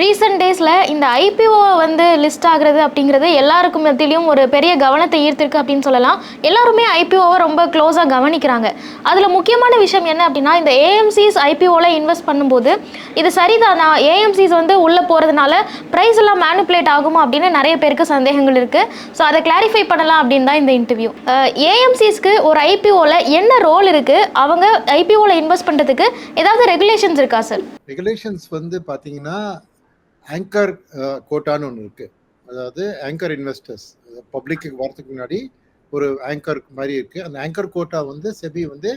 Recent டேஸில் இந்த IPO வந்து லிஸ்ட் ஆகிறது அப்படிங்கிறது எல்லாருக்கும் மத்தியிலையும் ஒரு பெரிய கவனத்தை ஈர்த்திருக்கு அப்படின்னு சொல்லலாம். எல்லாருமே ஐபிஓவை ரொம்ப க்ளோஸாக கவனிக்கிறாங்க. அதில் முக்கியமான விஷயம் என்ன அப்படின்னா இந்த ஏஎம்சிஸ் ஐபிஓவில் இன்வெஸ்ட் பண்ணும்போது இது சரிதானா? ஏஎம்சிஸ் வந்து உள்ளே போகிறதுனால ப்ரைஸ் எல்லாம் மேனுப்புலேட் ஆகுமா அப்படின்னு நிறைய பேருக்கு சந்தேகங்கள் இருக்குது ஸோ அதை கிளாரிஃபை பண்ணலாம் அப்படின்னு தான் இந்த இன்டர்வியூ ஏஎம்சிஸ்க்கு ஒரு ஐபிஓவில் என்ன ரோல் இருக்குது அவங்க ஐபிஓவில் இன்வெஸ்ட் பண்ணுறதுக்கு ஏதாவது ரெகுலேஷன்ஸ் இருக்கா சார் ரெகுலேஷன்ஸ் வந்து பார்த்தீங்கன்னா ஆங்கர் கோட்டான்னு ஒன்று இருக்குது அதாவது ஆங்கர் இன்வெஸ்டர்ஸ் பப்ளிக்கு வரதுக்கு முன்னாடி ஒரு ஆங்கர் மாதிரி இருக்குது அந்த ஆங்கர் கோட்டா வந்து செபி வந்து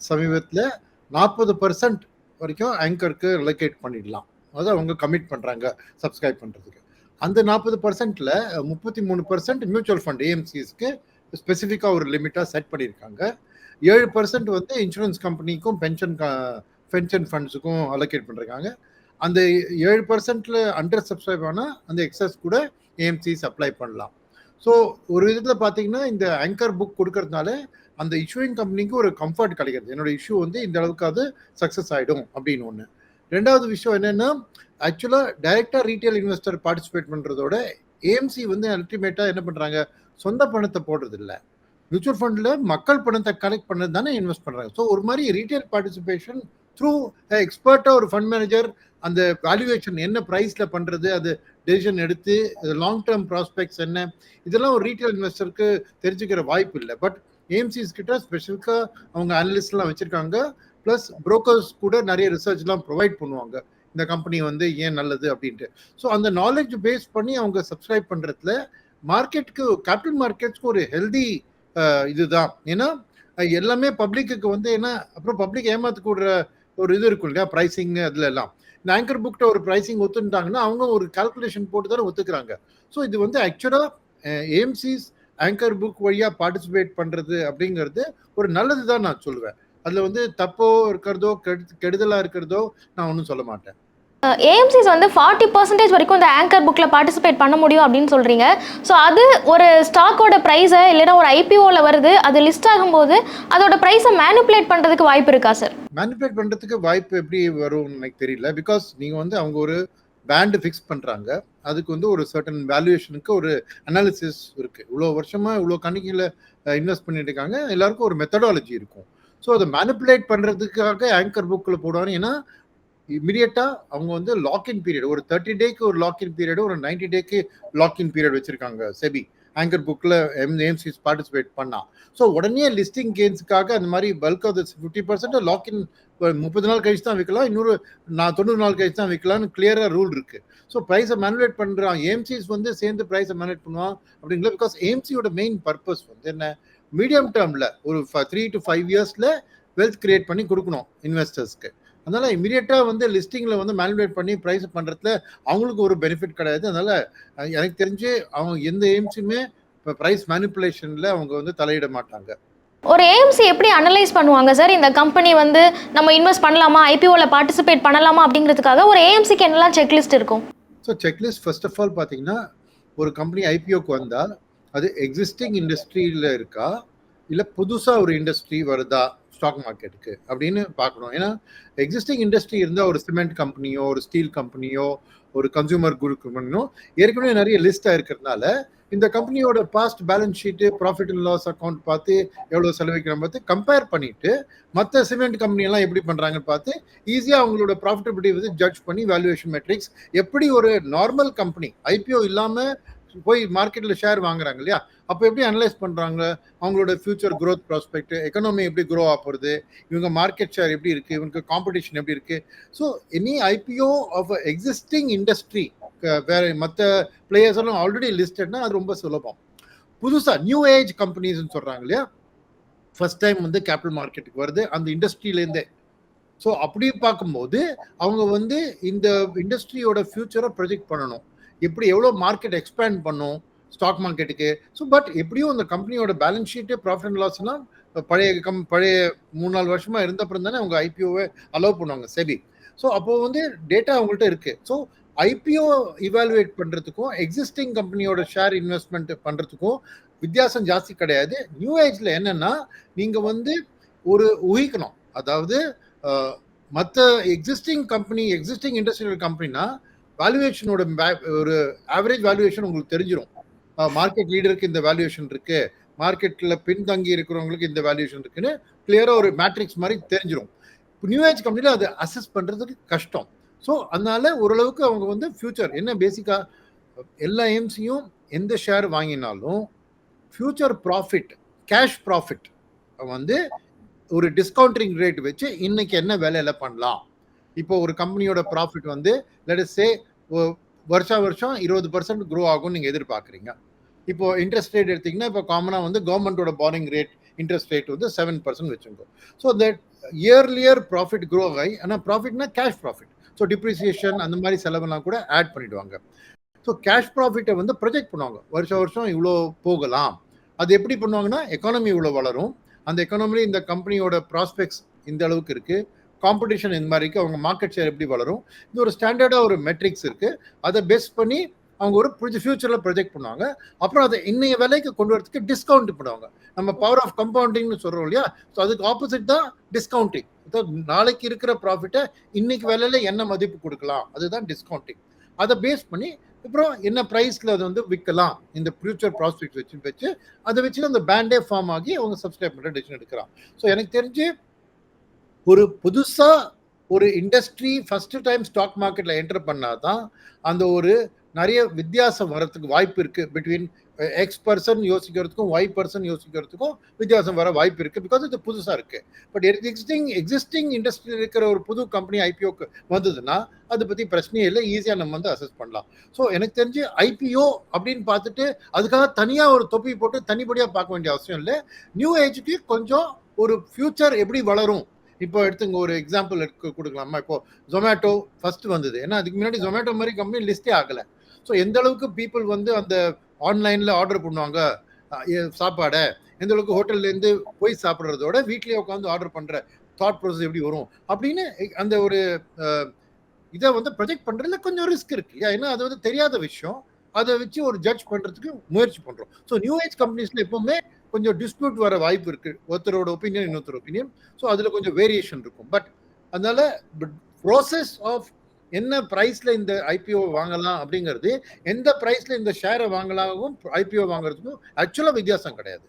சமீபத்தில் நாற்பது பர்சன்ட் வரைக்கும் ஆங்கருக்கு ரிலோகேட் பண்ணிடலாம். அதாவது அவங்க கமிட் பண்ணுறாங்க சப்ஸ்கிரைப் பண்ணுறதுக்கு அந்த நாற்பது பர்சன்ட்டில் முப்பத்தி மூணு பர்சன்ட் மியூச்சுவல் ஃபண்ட் ஏஎம்சிஸ்க்கு ஸ்பெசிஃபிக்காக ஒரு லிமிட்டாக செட் பண்ணியிருக்காங்க. ஏழு பர்சன்ட் வந்து இன்சூரன்ஸ் கம்பெனிக்கும் பென்ஷன் பென்ஷன் ஃபண்ட்ஸுக்கும் அலோகேட் பண்ணிருக்காங்க. அந்த ஏழு பர்சன்ட்ல அண்டர் சப்ஸ்கிரைப் ஆனால் அந்த எக்ஸஸ் கூட ஏஎம்சிஸ் அப்ளை பண்ணலாம். ஸோ ஒரு விதத்தில் பார்த்தீங்கன்னா இந்த ஆங்கர் புக் கொடுக்கறதுனால அந்த இஷ்யூவிங் கம்பெனிக்கு ஒரு கம்ஃபர்ட் கிடைக்கிறது. என்னோட இஷ்யூ வந்து இந்த அளவுக்கு அது சக்ஸஸ் ஆகிடும் அப்படின்னு ஒன்று ரெண்டாவது விஷயம் என்னென்னா ஆக்சுவலாக டைரெக்டாக ரீட்டைல் இன்வெஸ்டர் பார்ட்டிசிபேட் பண்ணுறதோட ஏஎம்சி வந்து அல்டிமேட்டாக என்ன பண்ணுறாங்க சொந்த பணத்தை போடுறதில்ல. மியூச்சுவல் ஃபண்டில் மக்கள் பணத்தை கலெக்ட் பண்ணது தானே இன்வெஸ்ட் பண்ணுறாங்க ஸோ ஒரு மாதிரி ரீட்டைல் பார்ட்டிசிபேஷன் த்ரூ எக்ஸ்பர்ட்டாக ஒரு ஃபண்ட் மேனேஜர் அந்த வேல்யூவேஷன் என்ன ப்ரைஸில் பண்ணுறது அது டெசிஷன் எடுத்து லாங் டேர்ம் ப்ராஸ்பெக்ட்ஸ் என்ன இதெல்லாம் ஒரு ரீட்டைல் இன்வெஸ்டருக்கு தெரிஞ்சுக்கிற வாய்ப்பு இல்லை. பட் ஏஎம்சிஸ் கிட்ட ஸ்பெஷலுக்காக அவங்க அனலிஸ்ட்லாம் வச்சுருக்காங்க. ப்ளஸ் புரோக்கர்ஸ் கூட நிறைய ரிசர்ச்லாம் ப்ரொவைட் பண்ணுவாங்க. இந்த கம்பெனி வந்து ஏன் நல்லது அப்படின்ட்டு. ஸோ அந்த நாலேஜ் பேஸ் பண்ணி அவங்க சப்ஸ்கிரைப் பண்ணுறதுல மார்க்கெட்டுக்கு கேபிட்டல் மார்க்கெட்ஸ்க்கு ஒரு ஹெல்தி இதுதான். ஏன்னா எல்லாமே பப்ளிக்கு வந்து ஏன்னா அப்புறம் பப்ளிக் ஏமாத்து கூடுற ஒரு இது இருக்கும் இல்லையா? ப்ரைசிங் அதுல எல்லாம் இந்த ஆங்கர் புக்கிட்ட ஒரு ப்ரைசிங் ஒத்துட்டாங்கன்னா அவங்க ஒரு கால்குலேஷன் போட்டு தானே ஒத்துக்கிறாங்க. ஸோ இது வந்து ஆக்சுவலாக ஏஎம்சிஸ் ஆங்கர் புக் வழியாக பார்ட்டிசிபேட் பண்ணுறது அப்படிங்கிறது ஒரு நல்லது தான் நான் சொல்லுவேன். அதில் வந்து தப்போ இருக்கிறதோ கெடு கெடுதலாக இருக்கிறதோ நான் ஒன்றும் சொல்ல மாட்டேன். ஏஎம்சிஸ் வந்து ஃபார்ட்டி பர்சன்டேஜ் வரைக்கும் இந்த ஆங்கர் புக்கில் பார்ட்டிசிபேட் பண்ண முடியும் அப்படின்னு சொல்கிறீங்க ஸோ அது ஒரு ஸ்டாக்கோட ப்ரைஸை இல்லைன்னா ஒரு ஐபிஓவில் வருது அது லிஸ்ட் ஆகும்போது அதோட ப்ரைஸை மேனிப்புலேட் பண்ணுறதுக்கு வாய்ப்பு இருக்கா சார் மேனிப்புலேட் பண்ணுறதுக்கு வாய்ப்பு எப்படி வரும்னு எனக்கு தெரியல. பிகாஸ் நீங்கள் வந்து அவங்க ஒரு பேண்டு ஃபிக்ஸ் பண்ணுறாங்க அதுக்கு வந்து ஒரு சர்டன் வேல்யூவேஷனுக்கு ஒரு அனாலிசிஸ் இருக்குது இவ்வளோ வருஷமாக இவ்வளோ கணக்கில் இன்வெஸ்ட் பண்ணிட்டு இருக்காங்க. எல்லாருக்கும் ஒரு மெத்தடாலஜி இருக்கும். ஸோ அதை மேனிப்புலேட் பண்ணுறதுக்காக ஆங்கர் புக்கில் போடுவாங்க. ஏன்னா இமிடியட்டாக அவங்க வந்து லாக்இன் பீரியட் ஒரு தேர்ட்டி டேக்கு ஒரு லாக்இன் பீரியட் ஒரு நைன்டி டேக்கு லாக்இன் பீரியட் வச்சிருக்காங்க செபி. ஆங்கர் புக்கில் எம் பார்ட்டிசிபேட் பண்ணா. ஸோ உடனே லிஸ்டிங் கேம்ஸுக்காக அந்த மாதிரி bulk of fifty percent lock in முப்பது நாள் கழிச்சு தான் விற்கலாம் இன்னொரு நான் தொண்ணூறு நாள் கழிச்சு தான் விற்கலாம்னு கிளியராக ரூல் இருக்கு. ஸோ ப்ரைஸை மேனுலேட் பண்ணுறான் ஏஎம்சிஸ் வந்து சேர்ந்து ப்ரைஸை மேனுவேட் பண்ணுவான் அப்படிங்களா பிகாஸ் ஏஎம்சியோட மெயின் பர்பஸ் வந்து என்ன? மீடியம் டேர்மில் ஒரு த்ரீ டு ஃபைவ் இயர்ஸில் வெல்த் கிரியேட் பண்ணி கொடுக்கணும் இன்வெஸ்டர்ஸ்க்கு அதனால இமீடியட்டாக வந்து லிஸ்டிங்கில் வந்து மேனுவேட் பண்ணி ப்ரைஸ் பண்ணுறதுல அவங்களுக்கு ஒரு பெனிஃபிட் கிடையாது. அதனால எனக்கு தெரிஞ்சு அவங்க எந்த எய்ம்ஸுமே இப்போ ப்ரைஸ் மேனிப்புலேஷனில் அவங்க வந்து தலையிட மாட்டாங்க. ஒரு ஏஎம்சி எப்படி அனலைஸ் பண்ணுவாங்க சார் இந்த கம்பெனி வந்து நம்ம இன்வெஸ்ட் பண்ணலாமா? ஐபிஓவில் பார்ட்டிசிபேட் பண்ணலாமா? அப்படிங்கிறதுக்காக ஒரு ஏஎம்சிக்கு என்னெல்லாம் செக்லிஸ்ட் இருக்கும்? So checklist first of all பார்த்தீங்கன்னா ஒரு கம்பெனி ஐபிஓக்கு வந்தால் அது எக்ஸிஸ்டிங் இண்டஸ்ட்ரியில் இருக்கா? இல்லை புதுசாக ஒரு இண்டஸ்ட்ரி வருதா? ஸ்டாக் மார்க்கெட்டுக்கு அப்படின்னு பார்க்கணும். ஏன்னா எக்ஸிஸ்டிங் இண்டஸ்ட்ரி இருந்தால் ஒரு சிமெண்ட் கம்பெனியோ ஒரு ஸ்டீல் கம்பெனியோ ஒரு கன்சூமர் குரூப் கம்பெனியோ ஏற்கனவே நிறைய லிஸ்டாக இருக்கிறதுனால இந்த கம்பெனியோட past balance sheet profit and loss account பார்த்து எவ்வளோ செலவிக்கிறோம் பார்த்து கம்பேர் பண்ணிட்டு மற்ற சிமெண்ட் கம்பெனியெல்லாம் எப்படி பண்ணுறாங்கன்னு பார்த்து ஈஸியாக அவங்களோட ப்ராஃபிட்டபிலிட்டி வந்து ஜட்ஜ் பண்ணி வேல்யூவேஷன் மெட்ரிக்ஸ் எப்படி ஒரு நார்மல் கம்பெனி ஐபிஓ இல்லாமல் போய் மார்க்கெட்டில் ஷேர் வாங்குறாங்க இல்லையா? அப்போ எப்படி அனலைஸ் பண்ணுறாங்க அவங்களோட ஃபியூச்சர் க்ரோத் ப்ராஸ்பெக்ட் எக்கனாமி எப்படி க்ரோ ஆகிறது இவங்க மார்க்கெட் ஷேர் எப்படி இருக்குது இவங்களுக்கு காம்படிஷன் எப்படி இருக்குது so any IPO of existing industry வேற மற்ற பிளேயர்ஸ் எல்லாம் ஆல்ரெடி லிஸ்டட்னா அது ரொம்ப சுலபம். புதுசாக நியூ ஏஜ் கம்பெனிஸ்னு சொல்கிறாங்க இல்லையா? ஃபர்ஸ்ட் டைம் வந்து கேபிட்டல் மார்க்கெட்டுக்கு வருது. அந்த இண்டஸ்ட்ரியிலேருந்தே ஸோ அப்படி பார்க்கும்போது அவங்க வந்து இந்த இண்டஸ்ட்ரியோட ஃபியூச்சரை ப்ரொஜெக்ட் பண்ணணும். எப்படி எவ்வளோ மார்க்கெட் எக்ஸ்பேண்ட் பண்ணும் ஸ்டாக் மார்க்கெட்டுக்கு ஸோ பட் எப்படியும் அந்த கம்பெனியோட பேலன்ஸ் ஷீட்டு ப்ராஃபிட் அண்ட் லாஸ்லாம் பழைய கம் பழைய மூணு நாலு வருஷமாக இருந்த அப்புறம் தானே அவங்க ஐபிஓவை அலோவ் பண்ணுவாங்க. செபி ஸோ அப்போது வந்து டேட்டா அவங்கள்ட்ட இருக்குது ஸோ ஐபிஓ இவாலுவேட் பண்ணுறதுக்கும் எக்ஸிஸ்டிங் கம்பெனியோட ஷேர் இன்வெஸ்ட்மெண்ட் பண்ணுறதுக்கும் வித்தியாசம் ஜாஸ்தி கிடையாது. நியூ ஏஜில் என்னென்னா நீங்கள் வந்து ஒரு ஊகிக்கணும். அதாவது மற்ற எக்ஸிஸ்டிங் கம்பெனி எக்ஸிஸ்டிங் இண்டஸ்ட்ரியல் கம்பெனினா வேல்யூவேஷனோட ஒரு ஆவரேஜ் வேல்யூவேஷன் உங்களுக்கு தெரிஞ்சிடும் மார்க்கெட் லீடருக்கு இந்த வேல்யூவேஷன் இருக்கு. மார்க்கெட்டில் பின்தங்கி இருக்கிறவங்களுக்கு இந்த வேல்யூவேஷன் இருக்குன்னு கிளியராக ஒரு மேட்ரிக்ஸ் மாதிரி தெரிஞ்சிடும் நியூ ஏஜ் கம்பெனியில் அதை அசஸ் பண்ணுறதுக்கு கஷ்டம். ஸோ அதனால ஓரளவுக்கு அவங்க வந்து ஃபியூச்சர் என்ன பேசிக்காக எல்லா ஏம்ஸையும் எந்த ஷேர் வாங்கினாலும் ஃபியூச்சர் ப்ராஃபிட் கேஷ் ப்ராஃபிட் வந்து ஒரு டிஸ்கவுண்டிங் ரேட் வச்சு இன்னைக்கு என்ன வேலையில பண்ணலாம். இப்போ ஒரு கம்பெனியோட ப்ராஃபிட் வந்து லெட் சே வருஷா வருஷம் இருபது பர்சன்ட் க்ரோ ஆகும்னு நீங்கள் எதிர்பார்க்குறீங்க. இப்போ இன்ட்ரெஸ்ட் ரேட் எடுத்தீங்கன்னா இப்போ காமனாக வந்து கவர்மெண்ட்டோட பாரிங் ரேட் இன்ட்ரெஸ்ட் ரேட் வந்து செவன் பர்சன்ட் வச்சுருக்கோம் so that earlier profit grow ஆகி ஆனால் ப்ராஃபிட்னா கேஷ் ப்ராஃபிட் ஸோ டிப்ரிசியேஷன் அந்த மாதிரி செலவெல்லாம் கூட ஆட் பண்ணிடுவாங்க. ஸோ கேஷ் ப்ராஃபிட்டை வந்து ப்ரொஜெக்ட் பண்ணுவாங்க. வருஷம் வருஷம் இவ்வளோ போகலாம். அது எப்படி பண்ணுவாங்கன்னா எக்கானமி இவ்வளோ வளரும். அந்த எக்கானமில இந்த கம்பெனியோட ப்ராஸ்பெக்ட்ஸ் இந்த அளவுக்கு இருக்குது காம்படிஷன் இந்த மாதிரி அவங்க மார்க்கெட் ஷேர் எப்படி வளரும்? இது ஒரு ஸ்டாண்டர்டாக ஒரு மெட்ரிக்ஸ் இருக்குது அதை பேஸ் பண்ணி அவங்க ஒரு ஃபியூச்சரில் ப்ரொஜெக்ட் பண்ணுவாங்க. அப்புறம் அதை இன்னைய விலைக்கு கொண்டு வரதுக்கு டிஸ்கவுண்ட் பண்ணுவாங்க. நம்ம பவர் ஆஃப் கம்பவுண்டிங்னு சொல்கிறோம் இல்லையா? ஸோ அதுக்கு ஆப்போசிட் தான் டிஸ்கவுண்டிங் நாளைக்கு இருக்கிற ப்ராஃபிட்டை இன்னைக்கு விலையில என்ன மதிப்பு கொடுக்கலாம்? அதுதான் டிஸ்கவுண்டிங் அதை பேஸ் பண்ணி அப்புறம் என்ன ப்ரைஸ்ல அது வந்து விற்கலாம்? இந்த ஃபியூச்சர் ப்ராஸ்பெக்ட் வச்சு வச்சு அதை வச்சு அந்த பேண்டே ஃபார்ம் ஆகி அவங்க சப்ஸ்கிரைப் பண்ணுற டிசிஷன் எடுக்கிறான் ஸோ எனக்கு தெரிஞ்சு ஒரு புதுசாக ஒரு இண்டஸ்ட்ரி ஃபஸ்ட்டு டைம் ஸ்டாக் மார்க்கெட்டில் என்டர் பண்ணால் தான் அந்த ஒரு நிறைய வித்தியாசம் வரத்துக்கு வாய்ப்பு இருக்குது பிட்வீன் எக்ஸ் பர்சன் யோசிக்கிறதுக்கும் ஒய் பர்சன் யோசிக்கிறதுக்கும் வித்தியாசம் வர வாய்ப்பு இருக்குது பிகாஸ் இது புதுசாக இருக்குது பட் எக்ஸிஸ்டிங் எக்ஸிஸ்டிங் இண்டஸ்ட்ரியில் இருக்கிற ஒரு புது கம்பெனி ஐபிஓக்கு வந்ததுன்னா அதை பற்றி பிரச்சனையே இல்லை. ஈஸியாக நம்ம வந்து அசஸ் பண்ணலாம். ஸோ எனக்கு தெரிஞ்சு ஐபிஓ அப்படின்னு பார்த்துட்டு அதுக்காக தனியாக ஒரு தொப்பி போட்டு தனிப்படியாக பார்க்க வேண்டிய அவசியம் இல்லை. நியூ ஏஜுக்கு கொஞ்சம் ஒரு ஃப்யூச்சர் எப்படி வளரும் இப்போ எடுத்துங்க ஒரு எக்ஸாம்பிள் எடுக்க கொடுக்கலாமா? இப்போ ஜொமேட்டோ ஃபர்ஸ்ட் வந்தது. ஏன்னா அதுக்கு முன்னாடி ஜொமேட்டோ மாதிரி கம்பெனி லிஸ்டே ஆகலை. ஸோ எந்த அளவுக்கு பீப்புள் வந்து அந்த ஆன்லைனில் ஆர்டர் பண்ணுவாங்க? சாப்பாடை எந்த அளவுக்கு ஹோட்டல்லேருந்து போய் சாப்பிட்றதோட வீட்லேயே உட்காந்து ஆர்டர் பண்ணுற தாட் ப்ராசஸ் எப்படி வரும்? அப்படின்னு அந்த ஒரு இதை வந்து ப்ரொஜெக்ட் பண்ணுறதுல கொஞ்சம் ரிஸ்க் இருக்கு. இல்லையா ஏன்னா அது வந்து தெரியாத விஷயம். அதை வச்சு ஒரு ஜட்ஜ் பண்ணுறதுக்கு முயற்சி பண்ணுறோம் ஸோ நியூ ஏஜ் கம்பெனிஸில் எப்பவுமே கொஞ்சம் டிஸ்பியூட் வர வாய்ப்பு இருக்கு. ஒருத்தரோட ஒப்பீனியன் இன்னொருத்தர் ஒப்பீனியன் ஸோ அதில் கொஞ்சம் வேரியேஷன் இருக்கும். பட் அதனால ப்ராசஸ் ஆஃப் என்ன ப்ரைஸ்ல இந்த ஐபிஓ வாங்கலாம் அப்படிங்கிறது எந்த ப்ரைஸ்ல இந்த ஷேரை வாங்கலாகவும் ஐபிஓ வாங்குறதுக்கும் ஆக்சுவலாக வித்தியாசம் கிடையாது.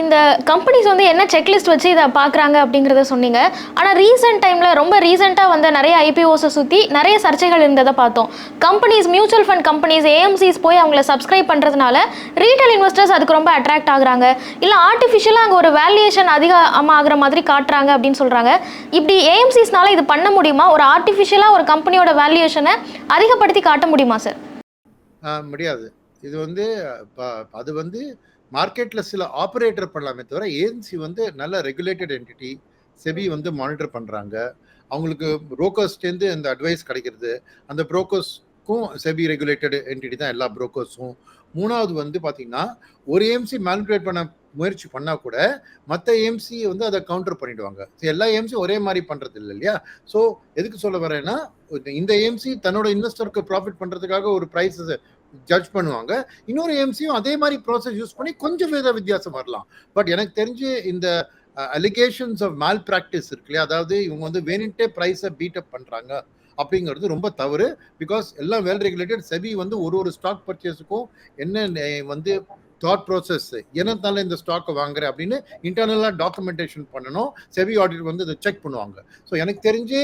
இந்த கம்பெனிஸ் வந்து என்ன செக்லிஸ்ட் வச்சு இதை பார்க்குறாங்க அப்படிங்கிறத சொன்னீங்க. ஆனால் ரீசெண்ட் டைமில் ரொம்ப ரீசெண்டாக வந்த நிறைய ஐபிஓஸை சுற்றி நிறைய சர்ச்சைகள் இருந்ததை பார்த்தோம். Companies mutual fund companies AMCs போய் அவங்கள சப்ஸ்கிரைப் பண்ணுறதுனால ரீட்டைல் இன்வெஸ்டர்ஸ் அதுக்கு ரொம்ப அட்ராக்ட் ஆகுறாங்க. இல்லை ஆர்டிஃபிஷியலாக அங்கே ஒரு வேல்யூஷன் அதிகமாக ஆகிற மாதிரி காட்டுறாங்க அப்படின்னு சொல்கிறாங்க இப்படி ஏஎம்சிஸ்னால இது பண்ண முடியுமா? ஒரு ஆர்டிஃபிஷியலாக ஒரு கம்பெனியோட வேல்யூஷனை அதிகப்படுத்தி காட்ட முடியுமா சார் முடியாது. இது வந்து அது வந்து மார்க்கெட்ல சில ஆப்ரேட்டர் பண்ணலாமே தவிர ஏஜென்சி வந்து நல்ல ரெகுலேட்டட் என்டிட்டி செபி வந்து மானிட்டர் பண்றாங்க. அவங்களுக்கு புரோக்கர்ஸ்டேருந்து இந்த அட்வைஸ் கிடைக்கிறது. அந்த புரோக்கர்ஸ்க்கும் செபி ரெகுலேட்டட் என்டிட்டி தான் எல்லா புரோக்கர்ஸும். மூணாவது வந்து பார்த்தீங்கன்னா ஒரு ஏஎம்சி மேனிபுலேட் பண்ண முயற்சி பண்ணா கூட மற்ற ஏஎம்சி வந்து அதை கவுண்டர் பண்ணிடுவாங்க. எல்லா ஏஎம்சி ஒரே மாதிரி பண்றது இல்லை இல்லையா? ஸோ எதுக்கு சொல்ல வரேன்னா இந்த ஏஎம்சி தன்னோட இன்வெஸ்டருக்கு ப்ராஃபிட் பண்றதுக்காக ஒரு ப்ரைஸ் ஜட்ஜ் பண்ணுவாங்க. இன்னொரு எம்சியும் அதே மாதிரி ப்ராசஸ் யூஸ் பண்ணி கொஞ்சம் வித வித்தியாசம் வரலாம். பட் எனக்கு தெரிஞ்சு இந்த அலிகேஷன்ஸ் ஆஃப் மேல் ப்ராக்டிஸ் இருக்கு இல்லையா? அதாவது இவங்க வந்து வேணுட்டே ப்ரைஸை பீட் அப் பண்ணுறாங்க அப்படிங்கிறது ரொம்ப தவறு. பிகாஸ் எல்லாம் வெல் ரெகுலேட்டட் செபி வந்து ஒரு ஒரு ஸ்டாக் பர்ச்சேஸுக்கும் என்ன வந்து தாட் ப்ராசஸ் என்னத்தால இந்த ஸ்டாக்கை வாங்குறேன் அப்படின்னு இன்டர்னலாக டாக்குமெண்டேஷன் பண்ணணும். செபி ஆடிட் வந்து இதை செக் பண்ணுவாங்க. ஸோ எனக்கு தெரிஞ்சு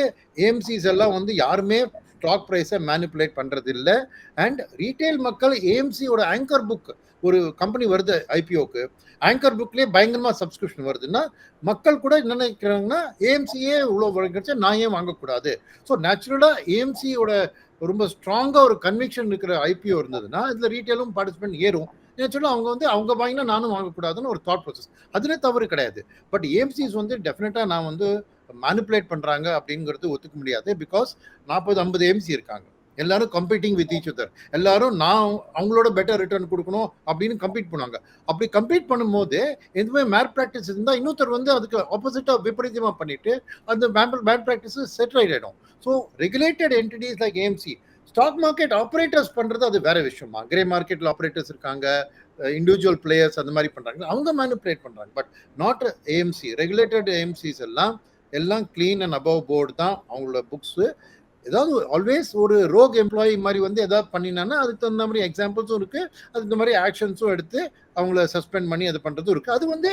ஏஎம்சிஸ் எல்லாம் வந்து யாருமே ஸ்டாக் ப்ரைஸை மேனிப்புலேட் பண்ணுறது இல்லை அண்ட் ரீட்டைல் மக்கள் ஏஎம்சியோட ஆங்கர் புக் ஒரு கம்பெனி வருது ஐபிஓக்கு ஆங்கர் புக்லேயே பயங்கரமாக சப்ஸ்கிரிப்ஷன் வருதுன்னா மக்கள் கூட என்ன நினைக்கிறாங்கன்னா ஏஎம்சியே இவ்வளோ கிடைச்சா நான் ஏன் வாங்கக்கூடாது? ஸோ நேச்சுரலாக ஏஎம்சியோட ரொம்ப ஸ்ட்ராங்காக ஒரு கன்விக்ஷன் இருக்கிற ஐபிஓ இருந்ததுன்னா இதில் ரீட்டைலும் பார்ட்டிசிபென்ட் ஏறும். நேச்சுரலாக அவங்க வந்து அவங்க வாங்கினா நானும் வாங்கக்கூடாதுன்னு ஒரு தாட் ப்ராசஸ் அதுலேயே தவறு கிடையாது. பட் ஏஎம்சிஸ் வந்து டெஃபினட்டாக நான் வந்து மேனிப்புலேட் பண்ணுறாங்க அப்படிங்கிறது ஒத்துக்க முடியாது. பிகாஸ் நாற்பது ஐம்பது எம்சி இருக்காங்க. எல்லாரும் கம்பீட்டிங் வித் ஈச் அதர் எல்லாரும் நான் அவங்களோட பெட்டர் ரிட்டர்ன் கொடுக்கணும் அப்படின்னு கம்பீட் பண்ணுவாங்க. அப்படி கம்பீட் பண்ணும்போது எதுவுமே மேட் ப்ராக்டிஸ் இருந்தால் இன்னொருத்தர் வந்து அதுக்கு ஆப்போசிட்டாக விபரீதமாக பண்ணிட்டு அந்த மேட் ப்ராக்டிஸ் செட்டில் ஆகிடும் so regulated entities like AMC stock market operators பண்ணுறது அது வேற விஷயமா? கிரே மார்க்கெட்டில் ஆப்ரேட்டர்ஸ் இருக்காங்க இண்டிவிஜுவல் பிளேயர்ஸ் அந்த மாதிரி பண்ணுறாங்க அவங்க மேனிப்புலேட் பண்ணுறாங்க but not AMC regulated AMCs எல்லாம் எல்லாம் க்ளீன் அண்ட் அபவ் போர்டு தான் அவங்களோட புக்ஸு ஏதாவது ஆல்வேஸ் ஒரு ரோக் எம்ப்ளாயி மாதிரி வந்து ஏதாவது பண்ணினான்னா அதுக்கு தகுந்த மாதிரி எக்ஸாம்பிள்ஸும் இருக்குது அதுக்கு தகுந்த மாதிரி ஆக்ஷன்ஸும் எடுத்து அவங்கள சஸ்பெண்ட் பண்ணி அது பண்ணுறதும் இருக்குது அது வந்து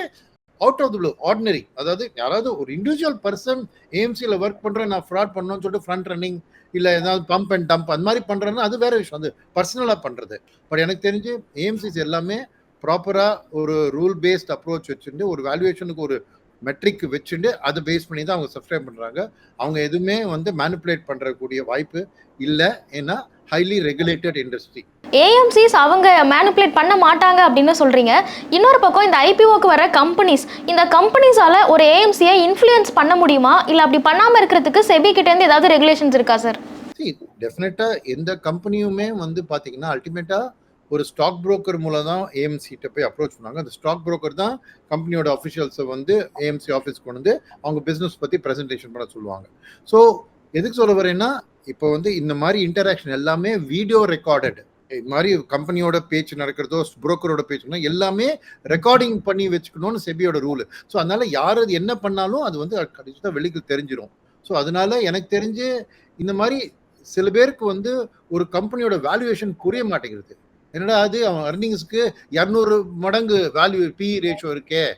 out of the blue ordinary அதாவது யாராவது ஒரு இண்டிவிஜுவல் பர்சன் ஏஎம்சியில் ஒர்க் பண்ணுறேன் நான் ஃப்ராட் பண்ணணும்னு சொல்லிட்டு ஃப்ரண்ட் ரன்னிங் இல்லை ஏதாவது பம்ப் அண்ட் டம்ப் அந்த மாதிரி பண்ணுறேன்னா அது வேற விஷயம். அது பர்சனலாக பண்ணுறது பட் எனக்கு தெரிஞ்சு ஏஎம்சிஸ் எல்லாமே ப்ராப்பராக ஒரு ரூல் பேஸ்ட் அப்ரோச் வச்சுட்டு ஒரு வேல்யூவேஷனுக்கு ஒரு மெட்ரிக் வச்சுட்டு அதை பேஸ் பண்ணி தான் அவங்க சப்ஸ்கிரைப் பண்றாங்க. அவங்க எதுவுமே வந்து மேனிப்புலேட் பண்றக்கூடிய வாய்ப்பு இல்லை. ஏன்னா ஹைலி ரெகுலேட்டட் இண்டஸ்ட்ரி ஏஎம்சிஸ் அவங்க மேனிப்புலேட் பண்ண மாட்டாங்க அப்படின்னு சொல்றீங்க. இன்னொரு பக்கம் இந்த ஐபிஓக்கு வர கம்பெனிஸ் இந்த கம்பெனிஸால ஒரு ஏஎம்சியை இன்ஃப்ளூயன்ஸ் பண்ண முடியுமா? இல்லை அப்படி பண்ணாம இருக்கிறதுக்கு செபி கிட்ட இருந்து ஏதாவது ரெகுலேஷன்ஸ் இருக்கா சார் டெஃபினட்டா எந்த கம்பெனியுமே வந்து பாத்தீங்கன்னா அல்டிமேட்டா ஒரு ஸ்டாக் புரோக்கர் மூலம் தான் ஏஎம்சிட்ட போய் அப்ரோச் பண்ணாங்க. அந்த ஸ்டாக் புரோக்கர் தான் கம்பெனியோட அஃபிஷியல்ஸை வந்து ஏஎம்சி ஆஃபீஸ் கொண்டு வந்து அவங்க பிஸ்னஸ் பற்றி ப்ரெசன்டேஷன் பண்ண சொல்லுவாங்க. ஸோ எதுக்கு சொல்ல வரேன்னா இப்போ வந்து இந்த மாதிரி இன்டராக்ஷன் எல்லாமே வீடியோ ரெக்கார்டட் இது மாதிரி கம்பெனியோட பேச்சு நடக்கிறதோ புரோக்கரோட பேச்சுனா எல்லாமே ரெக்கார்டிங் பண்ணி வச்சுக்கணும்னு செபியோட ரூல் ஸோ அதனால யார் அது என்ன பண்ணாலும் அது வந்து கடைசியாக வெளிக்கு தெரிஞ்சிடும் ஸோ அதனால எனக்கு தெரிஞ்சு இந்த மாதிரி சில பேருக்கு வந்து ஒரு கம்பெனியோட வேல்யூவேஷன் புரிய மாட்டேங்கிறது. என்னடா அது? அவன் அர்னிங்ஸ்க்கு இரநூறு மடங்கு வேல்யூ பி ரேஷியோ இருக்கே.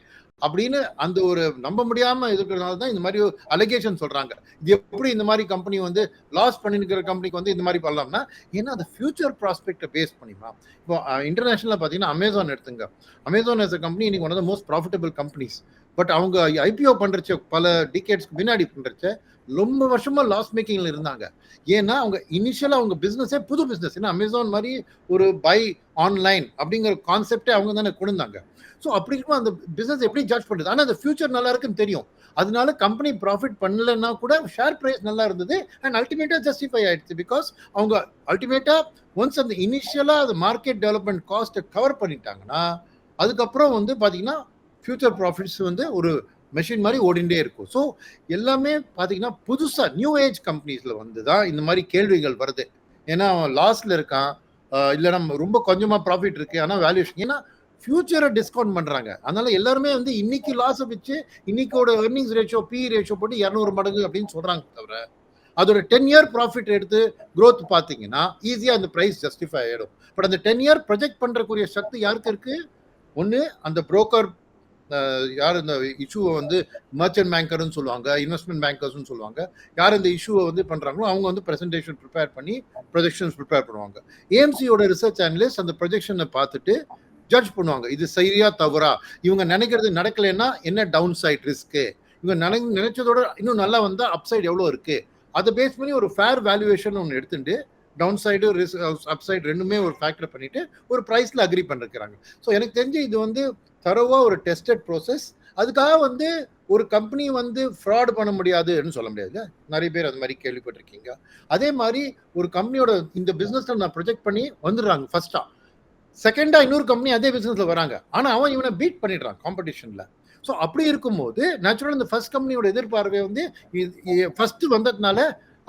அப்படின்னு அந்த ஒரு நம்ப முடியாம இருக்கிறதுனால தான் இந்த மாதிரி அலிகேஷன் சொல்றாங்க. இது எப்படி இந்த மாதிரி கம்பெனி வந்து லாஸ் பண்ணிருக்கிற கம்பெனிக்கு வந்து இந்த மாதிரி பண்ணலாம்னா ஏன்னா அந்த ஃபியூச்சர் ப்ராஸ்பெக்டை பேஸ் பண்ணிமா இப்போ இன்டர்நேஷனல் பார்த்தீங்கன்னா அமேசான் எடுத்துங்க. அமேசான் எஸ் கம்பெனி இன்னைக்கு one of the most profitable companies but அவங்க ஐபிஓ பண்றச்ச பல டிகேட்ஸ்க்கு முன்னாடி பண்றச்ச ரொம்ப வருஷமா லாஸ் மேக்கிங்ல இருந்தாங்க. ஏன்னா அவங்க இனிஷியலா அவங்க பிசினஸே புது பிசினஸ் ஏன்னா அமேசான் மாதிரி ஒரு பை ஆன்லைன் அப்படிங்கிற கான்செப்டே அவங்க தானே கொடுந்தாங்க ஸோ அப்படி இருக்கும் அந்த பிஸ்னஸ் எப்படி ஜட்ஜ் பண்ணுறது ஆனால் அந்த ஃபியூச்சர் நல்லா இருக்குன்னு தெரியும். அதனால கம்பெனி ப்ராஃபிட் பண்ணலன்னா கூட ஷேர் ப்ரைஸ் நல்லா இருந்தது அண்ட் அல்டிமேட்டாக ஜஸ்டிஃபை ஆயிடுச்சு பிகாஸ் அவங்க அல்டிமேட்டாக ஒன்ஸ் அந்த இனிஷியலாக அது மார்க்கெட் டெவலப்மெண்ட் காஸ்ட்டை கவர் பண்ணிட்டாங்கன்னா அதுக்கப்புறம் வந்து பார்த்தீங்கன்னா ஃபியூச்சர் ப்ராஃபிட்ஸ் வந்து ஒரு மெஷின் மாதிரி ஓடிண்டே இருக்கும். ஸோ எல்லாமே பார்த்தீங்கன்னா புதுசாக நியூ ஏஜ் கம்பெனிஸில் வந்து தான் இந்த மாதிரி கேள்விகள் வருது. ஏன்னா அவன் லாஸில் இருக்கான். இல்லை நம்ம ரொம்ப கொஞ்சமாக ப்ராஃபிட் இருக்கு. ஆனால் வேல்யூஷன் ஏன்னா ஃபியூச்சரை டிஸ்கவுண்ட் பண்ணுறாங்க அதனால எல்லாருமே வந்து இன்னைக்கு லாஸை வச்சு இன்னைக்கோட ஏர்னிங்ஸ் ரேஷியோ பி ரேஷியோ போட்டு இரநூறு மடங்கு அப்படின்னு சொல்கிறாங்க தவிர அதோட டென் இயர் ப்ராஃபிட் எடுத்து க்ரோத் பார்த்தீங்கன்னா ஈஸியாக அந்த ப்ரைஸ் ஜஸ்டிஃபை ஆகிடும் பட் அந்த டென் இயர் ப்ரொஜெக்ட் பண்ணுறக்கூடிய சக்தி யாருக்கு இருக்குது ஒன்று அந்த புரோக்கர் யார் இந்த இஷ்யூவை வந்து மர்ச்சன்ட் பேங்கர்னு சொல்லுவாங்க இன்வெஸ்ட்மெண்ட் பேங்கர்ஸ்னு சொல்லுவாங்க யார் இந்த இஷ்யூவை வந்து பண்ணுறாங்களோ அவங்க வந்து ப்ரெசன்டேஷன் ப்ரிப்பேர் பண்ணி ப்ரொஜெக்ஷன்ஸ் ப்ரிப்பேர் பண்ணுவாங்க. ஏஎம்சியோட ரிசர்ச் அனலிஸ்ட் அந்த ப்ரொஜெக்ஷனை பார்த்துட்டு ஜட்ஜ் பண்ணுவாங்க இது சரியா தவறா? இவங்க நினைக்கிறது நடக்கலைன்னா என்ன டவுன் சைட் ரிஸ்க்கு இவங்க நினை நினைச்சதோட இன்னும் நல்லா வந்தால் அப்சைட் எவ்வளோ இருக்கு? அதை பேஸ் பண்ணி ஒரு ஃபேர் வேல்யூவேஷன் ஒன்று எடுத்துட்டு டவுன் சைடு ரிஸ்க் அப்சைடு ரெண்டுமே ஒரு ஃபேக்டர் பண்ணிட்டு ஒரு ப்ரைஸில் அக்ரி பண்ணிருக்கிறாங்க. ஸோ எனக்கு தெரிஞ்சு இது வந்து தரவாக ஒரு டெஸ்டட் ப்ரோசஸ் அதுக்காக வந்து ஒரு கம்பெனி வந்து ஃப்ராட் பண்ண முடியாதுன்னு சொல்ல முடியாது நிறைய பேர் அது மாதிரி கேள்விப்பட்டிருக்கீங்க. அதே மாதிரி ஒரு கம்பெனியோட இந்த பிஸ்னஸில் நான் ப்ரொஜெக்ட் பண்ணி வந்துடுறாங்க ஃபர்ஸ்டா செகண்டா இன்னொரு கம்பெனி அதே பிஸ்னஸில் வராங்க. ஆனா அவன் இவனை பீட் பண்ணிடுறான் காம்படிஷன்ல ஸோ அப்படி இருக்கும்போது நேச்சுரல் இந்த ஃபர்ஸ்ட் கம்பெனியோட எதிர்பார்வை வந்து ஃபர்ஸ்ட் வந்ததுனால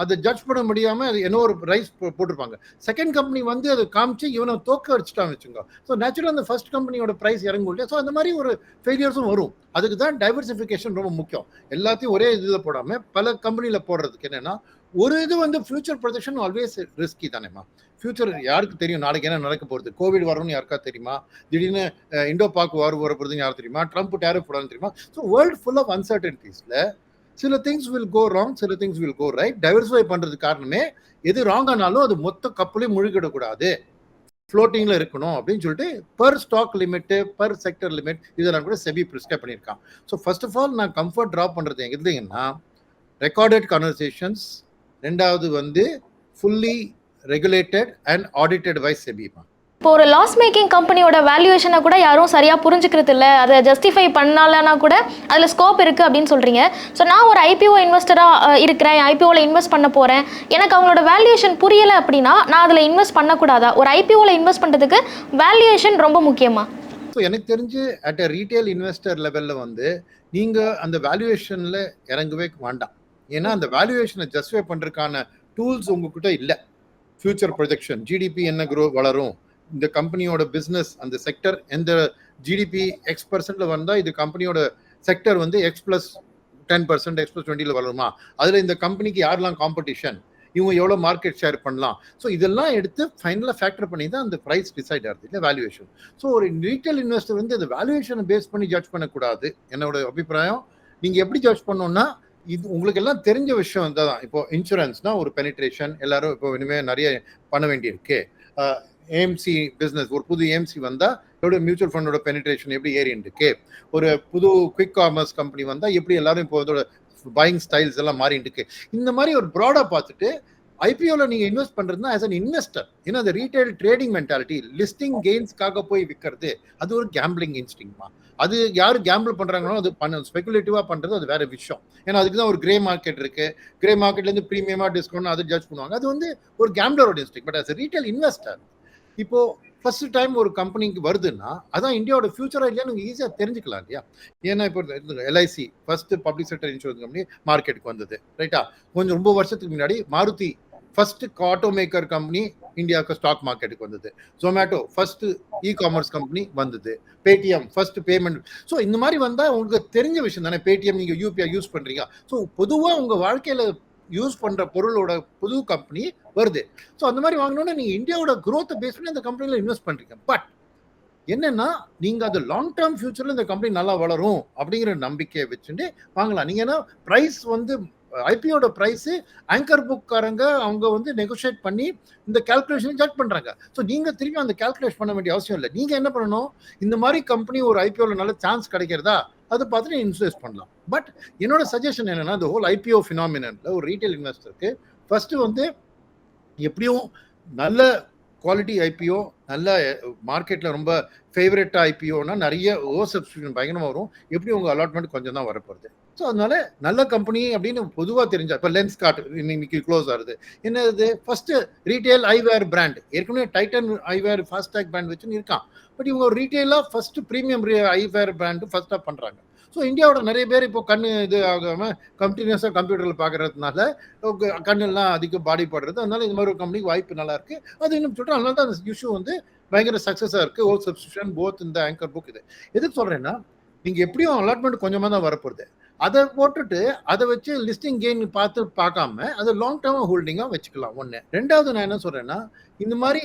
அதை ஜட்ஜ் பண்ண முடியாம அது என்ன ஒரு ரைஸ் போட்டிருப்பாங்க. செகண்ட் கம்பெனி வந்து அதை காமிச்சு இவனை தோக்க வச்சுட்டான்னு வச்சுங்க ஸோ நேச்சுரல் அந்த ஃபர்ஸ்ட் கம்பெனியோட ப்ரைஸ் இறங்கும் இல்லையா? ஸோ அந்த மாதிரி ஒரு ஃபெயிலியர்ஸும் வரும். அதுக்கு தான் டைவர்சிஃபிகேஷன் ரொம்ப முக்கியம். எல்லாத்தையும் ஒரே இதில் போடாம பல கம்பெனியில் போடுறதுக்கு என்னன்னா ஒரு இது வந்து ஃபியூச்சர் ப்ரொஜெக்ஷன் ஆல்வேஸ் ரிஸ்கி தானேம்மா. ஃபியூச்சர் யாருக்கு தெரியும்? நாளைக்கு என்ன நடக்க போகிறது கோவிட் வரும்னு யாருக்கா தெரியுமா? திடீர்னு இண்டோ பாக் வார் வர போகிறதுன்னு யாருக்கு தெரியுமா? ட்ரம்ப் டேரிஃப் போடான்னு தெரியுமா? ஸோ வேர்ல்டு ஃபுல் ஆஃப் அன்சர்டன்டிஸில் சில திங்ஸ் வில் கோ ராங் சில things will go right diversify பண்ணுறது காரணமே எது ராங் ஆனாலும் அது மொத்த கப்பலையும் முழுகிடக்கூடாது ஃப்ளோட்டிங்கில் இருக்கணும் அப்படின்னு சொல்லிட்டு per stock limit per sector limit இதெல்லாம் கூட செபி ப்ரிஸ்கிரைப் பண்ணியிருக்கான். ஸோ ஃபர்ஸ்ட் ஆஃப் ஆல் நான் கம்ஃபர்ட் ட்ராப் பண்ணுறது எதுங்கன்னா ரெக்கார்டட் கன்வர்சேஷன்ஸ் ரெண்டாவது வந்து fully regulated and audited wise செபிமா இப்போ ஒரு லாஸ் மேக்கிங் கம்பெனியோட வேல்யூவேஷனை கூட யாரும் சரியாக புரிஞ்சுக்கிறது இல்லை. அதை ஜஸ்டிஃபை பண்ணலன்னா கூட அதில் ஸ்கோப் இருக்குது அப்படின்னு சொல்கிறீங்க ஸோ நான் ஒரு ஐபிஓ இன்வெஸ்டராக இருக்கிறேன். ஐபிஓவில் இன்வெஸ்ட் பண்ண போகிறேன் எனக்கு அவங்களோட வேல்யூவேஷன் புரியலை அப்படின்னா நான் அதில் இன்வெஸ்ட் பண்ணக்கூடாதா? ஒரு ஐபிஓவில் இன்வெஸ்ட் பண்ணுறதுக்கு வேல்யூவேஷன் ரொம்ப முக்கியமாக ஸோ எனக்கு தெரிஞ்சு அட் அ ரீட்டைல் இன்வெஸ்டர் லெவலில் வந்து நீங்கள் அந்த வேல்யூவேஷனில் இறங்கவே வேண்டாம். ஏன்னா அந்த வேல்யூவேஷனை ஜஸ்டிஃபை பண்ணுறதுக்கான டூல்ஸ் உங்ககிட்ட இல்லை. ஃபியூச்சர் ப்ரொஜெக்ஷன் ஜிடிபி என்ன க்ரோ வளரும்? இந்த கம்பெனியோட பிஸ்னஸ் அந்த செக்டர் எந்த ஜிடிபி எக்ஸ் பர்சன்ட்ல வந்தால் இது கம்பெனியோட செக்டர் வந்து X plus ten percent X plus டுவெண்ட்டியில் வளருமா அதில் இந்த கம்பெனிக்கு யாரெல்லாம் காம்படிஷன் இவங்க எவ்வளோ மார்க்கெட் ஷேர் பண்ணலாம்? ஸோ இதெல்லாம் எடுத்து ஃபைனலாக ஃபேக்டர் பண்ணி தான் அந்த ப்ரைஸ் டிசைட் ஆகுது இல்லை வேல்யூவேஷன் ஸோ ஒரு ரீட்டைல் இன்வெஸ்டர் வந்து அந்த வேல்யூவேஷனை பேஸ் பண்ணி ஜட்ஜ் பண்ணக்கூடாது. என்னோட அபிப்பிராயம் நீங்கள் எப்படி ஜட்ஜ் பண்ணோம்னா இது உங்களுக்கு எல்லாம் தெரிஞ்ச விஷயம் தான் இப்போ இன்சூரன்ஸ்னா ஒரு பெனிட்ரேஷன் எல்லாரும் இப்போ இனிமேல் நிறைய பண்ண வேண்டியிருக்கு. ஏஎம்சி பிஸ்னஸ் ஒரு புது ஏஎம்சி வந்தால் எப்படி மியூச்சுவல் ஃபண்டோட பெனிட்ரேஷன் எப்படி ஏறிண்டு இருக்கு? ஒரு புது குவிக் காமர்ஸ் கம்பெனி வந்தால் எப்படி எல்லாரும் இப்போ அதோட பையிங் ஸ்டைல்ஸ் எல்லாம் மாறிட்டு இருக்கு? இந்த மாதிரி ஒரு ப்ராடாக பார்த்துட்டு ஐபிஓவில் நீங்கள் இன்வெஸ்ட் பண்ணுறதுனா ஆஸ் அன் இன்வெஸ்டர் ஏன்னா அந்த ரீட்டைல் ட்ரேடிங் மென்டாலிட்டி லிஸ்டிங் கெயின்ஸ்க்காக போய் விற்கிறது அது ஒரு கேம்பிளிங் இன்ஸ்டிங்மா அது யார் கேம்பிள் பண்ணுறாங்களோ அது பண்ண ஸ்பெகுலேட்டிவாக பண்ணுறது அது வேற விஷயம். ஏன்னா அதுக்கு தான் ஒரு கிரே மார்க்கெட் இருக்குது கிரே மார்க்கெட்லேருந்து ப்ரீமியமாக டிஸ்கவுண்ட் அது ஜட்ஜ் பண்ணுவாங்க. அது வந்து ஒரு கேம்பிளரோட instinct but as retail investor இப்போ ஃபர்ஸ்ட் டைம் ஒரு கம்பெனிக்கு வருதுன்னா அதான் இந்தியாவோட ஃபியூச்சராக இல்லையா நீங்கள் ஈஸியாக தெரிஞ்சுக்கலாம் இல்லையா? ஏன்னா இப்போ LIC first public sector insurance company மார்க்கெட்டுக்கு வந்தது ரைட்டா கொஞ்சம் ரொம்ப வருஷத்துக்கு முன்னாடி Maruti first auto maker company இந்தியாவுக்கு ஸ்டாக் மார்க்கெட்டுக்கு வந்தது. Zomato first e commerce company வந்தது. பேடிஎம் ஃபர்ஸ்ட் பேமெண்ட் ஸோ இந்த மாதிரி வந்தால் உங்களுக்கு தெரிஞ்ச விஷயம் தானே பேடிஎம் நீங்கள் யூபிஐ யூஸ் பண்ணுறீங்க ஸோ பொதுவாக உங்கள் வாழ்க்கையில் யூஸ் பண்ணுற பொருளோட புது கம்பெனி வருது. ஸோ அந்த மாதிரி வாங்கினோன்னா நீங்கள் இந்தியாவோட குரோத்தை பேஸ் பண்ணி அந்த கம்பெனியில் இன்வெஸ்ட் பண்ணுறீங்க பட் என்னன்னா நீங்கள் அது லாங் டேர்ம் ஃபியூச்சரில் இந்த கம்பெனி நல்லா வளரும் அப்படிங்கிற நம்பிக்கையை வச்சுட்டு வாங்கலாம். நீங்கள் ஏன்னா ப்ரைஸ் வந்து ஐபிஓட ப்ரைஸு ஆங்கர் புக்காரங்க அவங்க வந்து நெகோஷியேட் பண்ணி இந்த கேல்குலேஷன் ஜட்ஜ் பண்ணுறாங்க ஸோ நீங்கள் திரும்பி அந்த கேல்குலேட் பண்ண வேண்டிய அவசியம் இல்லை. நீங்கள் என்ன பண்ணணும்? இந்த மாதிரி கம்பெனி ஒரு ஐபிஓவில் நல்ல சான்ஸ் கிடைக்கிறதா? அதை பார்த்துட்டு இன்வெஸ்ட் பண்ணலாம். பட் என்னோட சஜஷன் என்னன்னா இந்த ஹோல் ஐபிஓ ஃபினாமினன்ல ஒரு ரீட்டைல் இன்வெஸ்டருக்கு ஃபர்ஸ்ட் வந்து எப்படியும் நல்ல குவாலிட்டி ஐபிஓ நல்ல மார்க்கெட்டில் ரொம்ப ஃபேவரட் ஐபிஓனா நிறைய ஓ சப்ஸ்கிரிப்ஷன் பயங்கரமாக வரும். எப்படி உங்கள் அலாட்மெண்ட் கொஞ்சம் தான் வரப்போகுது ஸோ அதனால நல்ல கம்பெனி அப்படின்னு பொதுவாக தெரிஞ்சா இப்போ லென்ஸ் கார்ட் இன்னைக்கு க்ளோஸ் ஆகுது. என்னது? ஃபர்ஸ்ட் ரீட்டைல் ஐவேர் பிராண்ட் ஏற்கனவே டைட்டன் ஐவேர் ஃபாஸ்டாக் பிராண்ட் வச்சுன்னு இருக்கான். பட் இவங்க ஒரு ரீட்டைலாக ஃபர்ஸ்ட் ப்ரீமியம் ஐவேர் பிராண்டு ஃபஸ்ட்டாக பண்ணுறாங்க ஸோ இந்தியாவோட நிறைய பேர் இப்போ கண் இது ஆகாமல் கண்டினியூஸாக கம்ப்யூட்டரில் பார்க்கறதுனால கண்ணெல்லாம் அதிகம் பாடி படுறது. அதனால இந்த மாதிரி ஒரு கம்பெனிக்கு வாய்ப்பு நல்லா இருக்கு. அது இன்னும் சொல்கிறேன் அதனால தான் அந்த இஷ்யூ வந்து பயங்கர சக்ஸஸாக இருக்கு. ஓல் சப்ஸ்கிரிப்ஷன் போத் இந்த ஆங்கர் புக் இது. எதுக்கு சொல்கிறேன்னா நீங்கள் எப்படியும் அலாட்மெண்ட் கொஞ்சமாக தான் வரப்போகுது. அதை போட்டுட்டு அதை வச்சு லிஸ்டிங் கெயின் பார்த்து பார்க்காம அதை லாங் டேர்ம் ஹோல்டிங்காக வச்சுக்கலாம். ஒன்று ரெண்டாவது நான் என்ன சொல்கிறேன்னா இந்த மாதிரி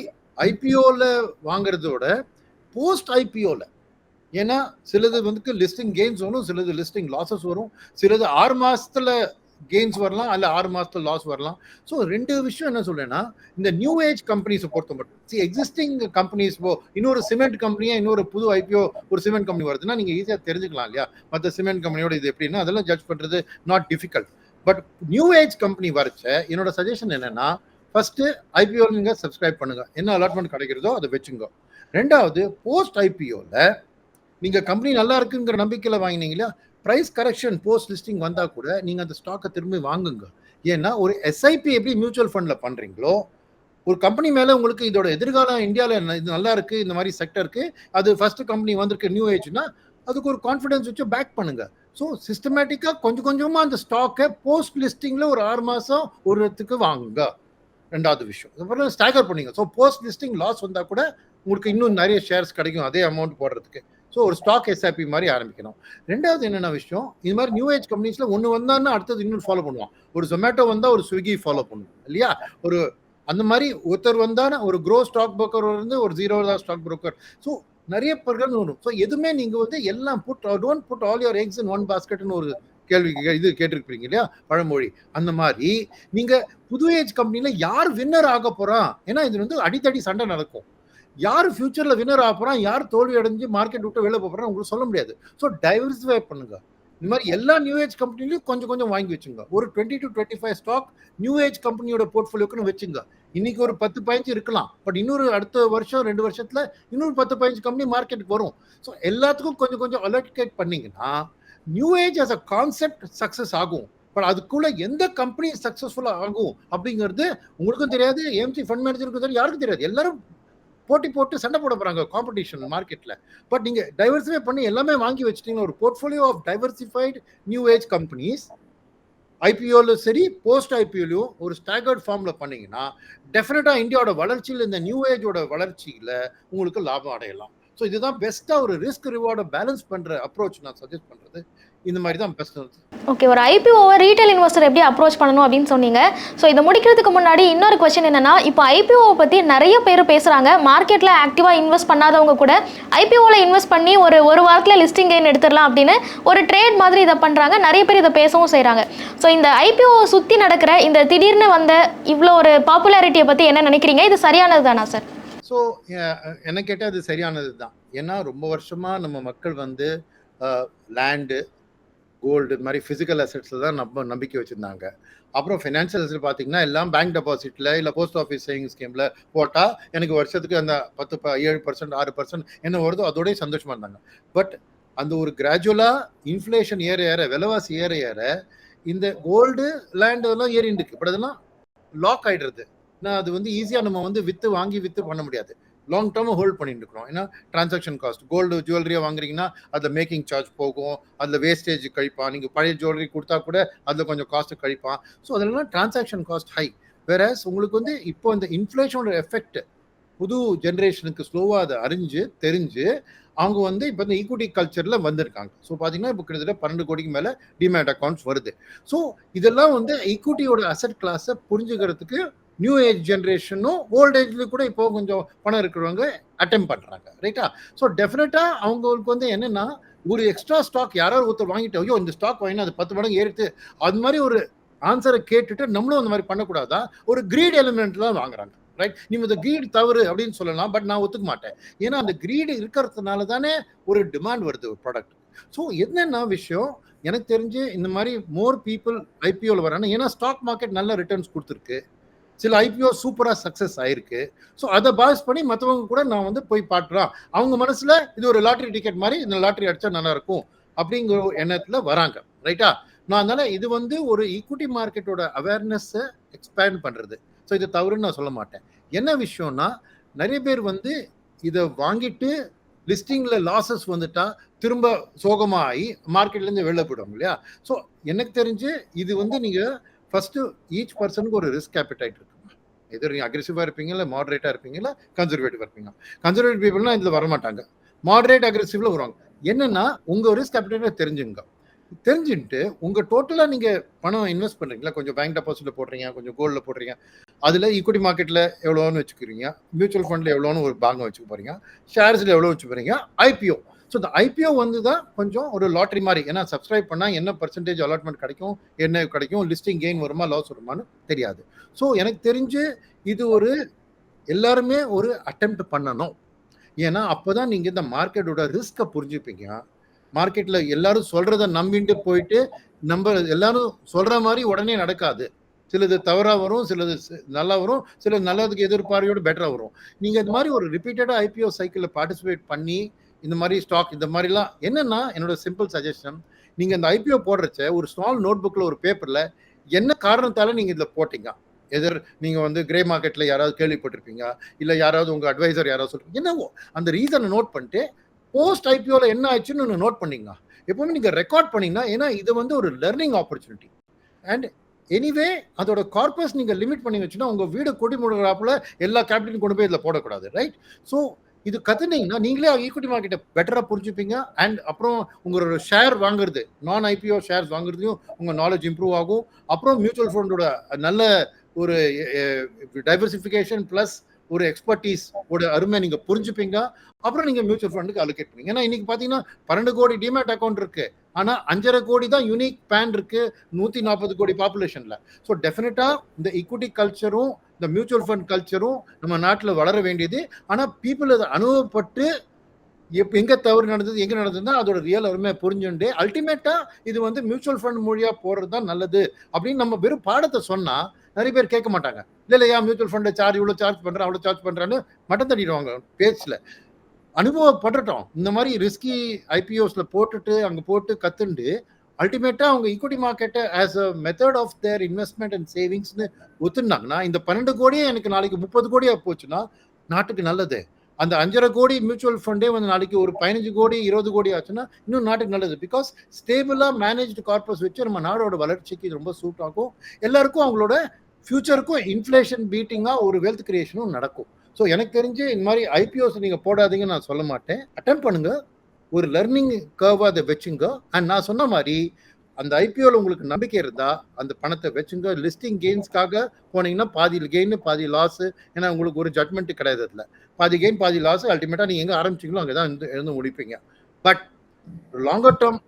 ஐபிஓவில் வாங்குறதோட போஸ்ட் ஐபிஓவில் ஏன்னா சிலது வந்து லிஸ்டிங் கெயின்ஸ் வரும் சிலது லிஸ்டிங் லாசஸ் வரும். சிலது ஆறு மாசத்துல கெயின்ஸ் வரலாம் அல்ல ஆறு மாசத்துல லாஸ் வரலாம். ஸோ ரெண்டு விஷயம் என்ன சொல்றேன்னா இந்த நியூ ஏஜ் கம்பெனிஸை பொறுத்த மட்டும். சி எக்ஸிஸ்டிங் கம்பெனிஸ் போ இன்னொரு சிமெண்ட் கம்பெனியா இன்னொரு புது ஐபிஓ ஒரு சிமெண்ட் கம்பெனி வருதுன்னா நீங்க ஈஸியாக தெரிஞ்சுக்கலாம் இல்லையா? மற்ற சிமெண்ட் கம்பெனியோட இது எப்படின்னா அதெல்லாம் ஜட்ஜ் பண்றது not difficult but new age company வரைச்ச என்னோட சஜஷன் என்னன்னா ஃபர்ஸ்ட் ஐபிஓ நீங்க சப்ஸ்கிரைப் பண்ணுங்க. என்ன அலாட்மெண்ட் கிடைக்கிறதோ அதை வச்சுங்க. ரெண்டாவது போஸ்ட் ஐபிஓல நீங்க கம்பெனி நல்லா இருக்குங்கிற நம்பிக்கையில வாங்கினீங்களா? ப்ரைஸ் கரெக்ஷன் போஸ்ட் லிஸ்டிங் வந்தா கூட நீங்க அந்த ஸ்டாக்கை திரும்பி வாங்குங்க. ஏன்னா ஒரு எஸ்ஐபி எப்படி மியூச்சுவல் ஃபண்ட்ல பண்றீங்களோ ஒரு கம்பெனி மேல உங்களுக்கு இதோட எதிர்காலம் இந்தியாவில் இது நல்லா இருக்கு இந்த மாதிரி செக்டருக்கு அது ஃபர்ஸ்ட் கம்பெனி வந்திருக்கு நியூ ஏஜ்னா அதுக்கு ஒரு கான்ஃபிடன்ஸ் வச்சு பேக் பண்ணுங்க. ஸோ சிஸ்டமேட்டிக்காக கொஞ்சம் கொஞ்சமாக அந்த ஸ்டாக்கை போஸ்ட் லிஸ்டிங்கில் ஒரு ஆறு மாதம் ஒரு இடத்துக்கு வாங்குங்க. ரெண்டாவது விஷயம். அப்புறம் ஸ்டாகர் பண்ணிங்க. ஸோ போஸ்ட் லிஸ்டிங் லாஸ் வந்தால் கூட உங்களுக்கு இன்னும் நிறைய ஷேர்ஸ் கிடைக்கும் அதே அமௌண்ட் போடுறதுக்கு. ஸோ ஒரு ஸ்டாக் எஸ்ஆர்பி மாதிரி ஆரம்பிக்கணும். ரெண்டாவது என்னென்ன விஷயம்? இது மாதிரி நியூ ஏஜ் கம்பெனிஸில் ஒன்று வந்தான்னா அடுத்தது இன்னொரு ஃபாலோ பண்ணுவான் ஒரு ஜொமேட்டோ வந்தால் ஒரு ஸ்விக்கி ஃபாலோ பண்ணுவோம் இல்லையா? ஒரு அந்த மாதிரி ஒருத்தர் வந்தால் ஒரு க்ரோ ஸ்டாக் புரோக்கர் வந்து ஒரு ஜீரோ தான் ஸ்டாக் புரோக்கர் ஸோ நிறைய பொருட்கள் வரும். ஸோ எதுவுமே நீங்கள் வந்து எல்லாம் put don't put all your eggs in one பாஸ்கெட்னு ஒரு கேள்வி இது கேட்டிருப்பீங்க இல்லையா? பழமொழி. அந்த மாதிரி நீங்கள் புது ஏஜ் கம்பெனியில் யார் வின்னர் ஆக போகிறான் ஏன்னா இது வந்து அடித்தடி சண்டை நடக்கும். யார் ஃபியூச்சரில் வின்னர் ஆகிறான் யார் தோல்வி அடைஞ்சு மார்க்கெட் விட்டு வெளில போறான் உங்களுக்கு சொல்ல முடியாது. ஸோ டைவர்சிஃபை பண்ணுங்க. இந்த மாதிரி எல்லா நியூ ஏஜ் கம்பெனிலையும் கொஞ்சம் கொஞ்சம் வாங்கி வச்சுங்க. ஒரு twenty to twenty five stock new age கம்பெனியோட போர்ட்ஃபோலியோக்குன்னு வச்சுங்க. இன்னைக்கு ஒரு பத்து பதினஞ்சு இருக்கலாம். பட் இன்னொரு அடுத்த வருஷம் ரெண்டு வருஷத்துல இன்னொரு பத்து பதினஞ்சு கம்பெனி மார்க்கெட்டுக்கு வரும். ஸோ எல்லாத்துக்கும் கொஞ்சம் கொஞ்சம் அலர்டிகேட் பண்ணீங்கன்னா new age as a concept success ஆகும். பட் அதுக்குள்ள எந்த கம்பெனி சக்ஸஸ்ஃபுல்லாக ஆகும் அப்படிங்கிறது உங்களுக்கும் தெரியாது. ஏஎம்சி ஃபண்ட் மேனேஜருக்கும் தெரியாது. யாருக்கும் தெரியாது. எல்லாரும் போட்டி போட்டு சண்டை போட போறாங்க காம்படிஷன் மார்க்கெட்ல பட் நீங்க டைவர்சிஃபை பண்ணி எல்லாமே வாங்கி வச்சிட்டீங்கன்னா ஒரு portfolio of diversified new age companies ஐபிஓலையும் சரி போஸ்ட் ஐபிஓலையும் ஒரு ஸ்டாகர்ட் ஃபார்மில் பண்ணிங்கன்னா டெஃபினட்டாக இந்தியாவோட வளர்ச்சியில் இந்த நியூ ஏஜோட வளர்ச்சியில் உங்களுக்கு லாபம் அடையலாம். ஸோ இதுதான் பெஸ்ட்டாக ஒரு ரிஸ்க் ரிவார்டை பேலன்ஸ் பண்ணுற அப்ரோச் நான் சஜஸ்ட் பண்ணுறது இந்த மாதிரி தான் பெஸ்ட் ஓகே ஒரு ஐபிஓவை ரீட்டைல் இன்வெஸ்டர் எப்படி அப்ரோச் பண்ணணும் அப்படின்னு சொன்னீங்க. ஸோ இதை முடிக்கிறதுக்கு முன்னாடி இன்னொரு கொஸ்டின் என்னன்னா இப்போ ஐபிஓவை பற்றி நிறைய பேர் பேசுகிறாங்க மார்க்கெட்டில் ஆக்டிவாக இன்வெஸ்ட் பண்ணாதவங்க கூட ஐபிஓவில் இன்வெஸ்ட் பண்ணி ஒரு ஒரு வாரத்தில் லிஸ்டிங் கெயின் எடுத்துடலாம் அப்படின்னு ஒரு ட்ரேட் மாதிரி இதை பண்ணுறாங்க நிறைய பேர் இதை பேசவும் செய்கிறாங்க ஸோ இந்த ஐபிஓவை சுற்றி நடக்கிற இந்த திடீர்னு வந்த இவ்வளோ ஒரு பாப்புலாரிட்டியை பற்றி என்ன நினைக்கிறீங்க? இது சரியானது தானா சார் ஸோ என்ன கேட்டால் அது சரியானது தான். ஏன்னா ரொம்ப வருஷமாக நம்ம மக்கள் வந்து லேண்டு கோல்டு இது மாதிரி ஃபிசிக்கல் அசெட்ஸில் தான் நம்ம நம்பிக்கை வச்சுருந்தாங்க. அப்புறம் ஃபினான்ஷியல் அசெட் பார்த்தீங்கன்னா எல்லாம் பேங்க் டெபாசிட்டில் இல்லை போஸ்ட் ஆஃபீஸ் சேவிங் ஸ்கீமில் போட்டால் எனக்கு வருஷத்துக்கு அந்த பத்து ப ஏழு பர்சன்ட் ஆறு பர்சன்ட் என்ன வருதோ அதோடய சந்தோஷமாக இருந்தாங்க. பட் அந்த ஒரு கிராஜுவலாக இன்ஃப்ளேஷன் ஏற ஏற விலைவாசி ஏற ஏற இந்த கோல்டு லேண்டு எல்லாம் ஏறிட்டு பட் அதெல்லாம் லாக் ஆகிடுறது ஏன்னா அது வந்து ஈஸியாக நம்ம வந்து விற்று வாங்கி விற்று பண்ண முடியாது. லாங் டேர்மாக ஹோல்ட் பண்ணிட்டு இருக்கிறோம். ஏன்னா டிரான்சாக்ஷன் காஸ்ட் கோல்டு ஜுவல்லரியாக வாங்குறீங்கன்னா அதில் மேக்கிங் சார்ஜ் போகும். அதில் வேஸ்டேஜ் கழிப்பான். நீங்கள் பழைய ஜுவல்லரி கொடுத்தா கூட அதில் கொஞ்சம் காஸ்ட்டு கழிப்பான். ஸோ அதெல்லாம் டிரான்சாக்ஷன் காஸ்ட் ஹை வேறஸ் உங்களுக்கு வந்து இப்போ இந்த இன்ஃப்ளேஷனோட எஃபெக்ட் புது ஜென்ரேஷனுக்கு ஸ்லோவாக அதை அறிஞ்சு தெரிஞ்சு அவங்க வந்து இப்போ இந்த ஈக்குவிட்டி கல்ச்சரில் வந்திருக்காங்க. ஸோ பார்த்தீங்கன்னா இப்போ கிட்டத்தட்ட பன்னெண்டு கோடிக்கு மேலே டிமேட் அக்கௌண்ட்ஸ் வருது. ஸோ இதெல்லாம் வந்து ஈக்குவிட்டியோட அசட் கிளாஸை புரிஞ்சுக்கிறதுக்கு நியூ ஏஜ் ஜென்ரேஷனும் ஓல்ட் ஏஜ்ல கூட இப்போ கொஞ்சம் பணம் இருக்கிறவங்க அட்டம் பண்றாங்க ரைட்டா ஸோ டெஃபினட்டா அவங்களுக்கு வந்து என்னன்னா ஒரு எக்ஸ்ட்ரா ஸ்டாக் யாராவது ஒருத்தர் வாங்கிட்டு ஐயோ இந்த ஸ்டாக் வாங்கினா அது பத்து மடங்கு ஏறிட்டு அது மாதிரி ஒரு ஆன்சரை கேட்டுட்டு நம்மளும் அந்த மாதிரி பண்ணக்கூடாதா? ஒரு கிரீட் எலிமெண்ட் தான் வாங்குறாங்க ரைட் நீ இந்த கிரீட் தவறு அப்படின்னு சொல்லலாம் பட் நான் ஒத்துக்க மாட்டேன். ஏன்னா அந்த கிரீடு இருக்கிறதுனால தானே ஒரு டிமாண்ட் வருது ஒரு ப்ராடக்ட் ஸோ என்னென்ன விஷயம்? எனக்கு தெரிஞ்சு இந்த மாதிரி மோர் பீப்புள் ஐபிஓவில் வராங்க. ஏன்னா ஸ்டாக் மார்க்கெட் நல்ல ரிட்டர்ன்ஸ் கொடுத்துருக்கு. சில ஐபிஓ சூப்பராக சக்ஸஸ் ஆயிருக்கு. ஸோ அதை பாஸ் பண்ணி மற்றவங்க கூட நான் வந்து போய் பாட்டுறான் அவங்க மனசில் இது ஒரு லாட்ரி டிக்கெட் மாதிரி இந்த லாட்ரி அடிச்சா நல்லா இருக்கும் அப்படிங்கிற எண்ணத்தில் வராங்க. ரைட்டா நான் அதனால இது வந்து ஒரு ஈக்விட்டி மார்க்கெட்டோட அவேர்னஸ்ஸை எக்ஸ்பேண்ட் பண்ணுறது ஸோ இது தவறுன்னு நான் சொல்ல மாட்டேன். என்ன விஷயம்னா நிறைய பேர் வந்து இதை வாங்கிட்டு லிஸ்டிங்கில் லாசஸ் வந்துட்டா திரும்ப சோகமாகி மார்க்கெட்லேருந்து வெளில போயிடுவாங்க இல்லையா? ஸோ எனக்கு தெரிஞ்சு இது வந்து நீங்கள் ஃபஸ்ட்டு ஈச் பர்சனுக்கு ஒரு ரிஸ்க் கேபிடைட் எதிர் நீங்கள் அக்ரெசிவாக இருப்பீங்களா மாடரேட்டாக இருப்பீங்க கன்சர்வேட்டிவாக கன்சர்வேட்டிவ் இருப்பீங்க. கன்சர்வேட்டிவ் பீப்புள்னா இதில் வரமாட்டாங்க. மாடரேட் அக்ரெசிவ்ல வருவாங்க. என்னன்னா உங்கள் ரிஸ்க் கேபிட்டலை தெரிஞ்சுங்க. தெரிஞ்சுட்டு உங்கள் டோட்டலாக நீங்கள் பணம் இன்வெஸ்ட் பண்ணுறீங்களா கொஞ்சம் பேங்க் டெபாசிட்டில் போடுறீங்க கொஞ்சம் கோல்டில் போடுறீங்க. அதில் ஈக்விட்டி மார்க்கெட்டில் எவ்வளோன்னு வச்சுக்கிறீங்க. மியூச்சுவல் ஃபண்டில் எவ்வளோன்னு ஒரு பாங்கம் வச்சுக்க போகிறீங்க ஷேர்ஸில் எவ்வளோ வச்சு போகிறீங்க ஐபிஓ ஸோ இந்த ஐபிஓ வந்து தான் கொஞ்சம் ஒரு லாட்ரி மாதிரி. ஏன்னா சப்ஸ்கிரைப் பண்ணால் என்ன பர்சன்டேஜ் அலாட்மெண்ட் கிடைக்கும் என்ன கிடைக்கும் லிஸ்டிங் கெயின் வருமா லாஸ் வருமானு தெரியாது. ஸோ எனக்கு தெரிஞ்சு இது ஒரு எல்லாருமே ஒரு அட்டெம்ப்ட் பண்ணணும். ஏன்னா அப்போ தான் நீங்கள் இந்த மார்க்கெட்டோட ரிஸ்க்கை புரிஞ்சுப்பீங்க. மார்க்கெட்டில் எல்லாரும் சொல்கிறத நம்பிட்டு போயிட்டு நம்ம எல்லாரும் சொல்கிற மாதிரி உடனே நடக்காது. சிலது தவறாக வரும் சிலது நல்லா வரும் சிலது நல்லதுக்கு எதிர்பார்வையோடு பெட்டராக வரும். நீங்கள் இந்த மாதிரி ஒரு ரிப்பீட்டடாக ஐபிஓ சைக்கிளில் பார்ட்டிசிபேட் பண்ணி இந்த மாதிரி ஸ்டாக் இந்த மாதிரிலாம். என்னென்னா என்னோட சிம்பிள் சஜஷன் நீங்கள் இந்த ஐபிஓ போடுறச்ச ஒரு ஸ்மால் நோட் ஒரு பேப்பரில் என்ன காரணத்தால் நீங்கள் இதில் போட்டீங்க? எதிர் நீங்கள் வந்து கிரே மார்க்கெட்டில் யாராவது கேள்விப்பட்டிருப்பீங்க? இல்லை யாராவது உங்கள் அட்வைசர் யாராவது சொல்றீங்க என்னவோ அந்த ரீசனை நோட் பண்ணிட்டு போஸ்ட் ஐபிஓவில் என்ன ஆச்சுன்னு நோட் பண்ணிங்க. எப்பவுமே நீங்கள் ரெக்கார்ட் பண்ணிங்கன்னா ஏன்னா இது வந்து ஒரு லெர்னிங் ஆப்பர்ச்சுனிட்டி அண்ட் எனிவே அதோட கார்பஸ் நீங்கள் லிமிட் பண்ணி வச்சுன்னா உங்கள் வீடு கொடி முடுகிறாப்புல எல்லா கேபிட்டலும் கொண்டு போய் இதில் போடக்கூடாது ரைட் ஸோ இது கத்துனீங்கன்னா நீங்களே ஈக்விட்டி மார்க்கெட்டை பெட்டராக புரிஞ்சுப்பீங்க. அண்ட் அப்புறம் உங்களோட ஷேர் வாங்குறது நான் ஐபிஓ ஷேர்ஸ் வாங்குறதையும் உங்கள் நாலேஜ் இம்ப்ரூவ் ஆகும். அப்புறம் மியூச்சுவல் ஃபண்டோட நல்ல ஒரு டைவர்சிஃபிகேஷன் ப்ளஸ் ஒரு எக்ஸ்பர்டீஸ் ஒரு அருமை நீங்கள் புரிஞ்சுப்பீங்க. அப்புறம் நீங்கள் மியூச்சுவல் ஃபண்டுக்கு அலோகேட் பண்ணுங்க ஏன்னா இன்னைக்கு பார்த்தீங்கன்னா பன்னெண்டு கோடி டிமேட் அக்கௌண்ட் இருக்கு. ஆனால் அஞ்சரை கோடி தான் யூனிக் பேன் இருக்கு நூற்றி நாற்பது கோடி பாப்புலேஷனில் ஸோ டெஃபினட்டாக இந்த ஈக்விட்டி கல்ச்சரும் இந்த மியூச்சுவல் ஃபண்ட் கல்ச்சரும் நம்ம நாட்டில் வளர வேண்டியது. ஆனால் பீப்புள் அதை அனுபவப்பட்டு எப்போ எங்கே தவறு நடந்தது எங்கே நடந்ததுன்னா அதோட ரியல் அருமையாக புரிஞ்சுண்டு அல்டிமேட்டாக இது வந்து மியூச்சுவல் ஃபண்ட் மொழியாக போடுறது தான் நல்லது அப்படின்னு நம்ம வெறும் பாடத்தை சொன்னால் நிறைய பேர் கேட்க மாட்டாங்க. இல்லை இல்லையா மியூச்சுவல் ஃபண்டை சார்ஜ் இவ்வளோ சார்ஜ் பண்ணுறேன் அவ்வளோ சார்ஜ் பண்ணுறான்னு மட்டம் தட்டிடுவாங்க பேச்சில். அனுபவப்பட்டுட்டோம். இந்த மாதிரி ரிஸ்கி ஐபிஓஸில் போட்டுட்டு அங்கே போட்டு கற்றுண்டு அல்டிமேட்டாக அவங்க ஈக்விட்டி மார்க்கெட்டை as a method of their investment and சேவிங்ஸ்னு ஒத்துனாங்கன்னா இந்த பன்னெண்டு கோடியே எனக்கு நாளைக்கு முப்பது கோடியாக போச்சுன்னா நாட்டுக்கு நல்லது. அந்த அஞ்சரை கோடி மியூச்சுவல் ஃபண்டே வந்து நாளைக்கு ஒரு பதினஞ்சு கோடி இருபது கோடி ஆச்சுன்னா இன்னும் நாட்டுக்கு நல்லது. பிகாஸ் ஸ்டேபிளாக மேனேஜ்டு கார்பஸ் வச்சு நம்ம நாடோட வளர்ச்சிக்கு ரொம்ப சூட் ஆகும். எல்லாருக்கும் அவங்களோட ஃபியூச்சருக்கும் இன்ஃப்ளேஷன் பீட்டிங்காக ஒரு வெல்த் கிரியேஷனும் நடக்கும். ஸோ எனக்கு தெரிஞ்சு இந்த மாதிரி ஐபிஓஸ் நீங்கள் போடாதீங்கன்னு நான் சொல்ல மாட்டேன். அட்டன் பண்ணுங்க. ஒரு லர்னிங் கர்வாக அதை வச்சுங்க. அண்ட் நான் சொன்ன மாதிரி அந்த ஐபிஓவில் உங்களுக்கு நம்பிக்கை இருந்தால் அந்த பணத்தை வச்சுங்க. லிஸ்டிங் கெயின்ஸ்க்காக போனீங்கன்னா பாதி கெயின் பாதி லாஸ் ஏன்னா உங்களுக்கு ஒரு ஜட்மெண்ட் கிடையாது அதில். பாதி கெயின் பாதி லாஸ் அல்டிமேட்டாக நீங்கள் எங்கே ஆரம்பிச்சிங்களோ அங்கே தான் இருந்து எழுந்து முடிப்பீங்க. பட் லாங்கர் டேர்ம்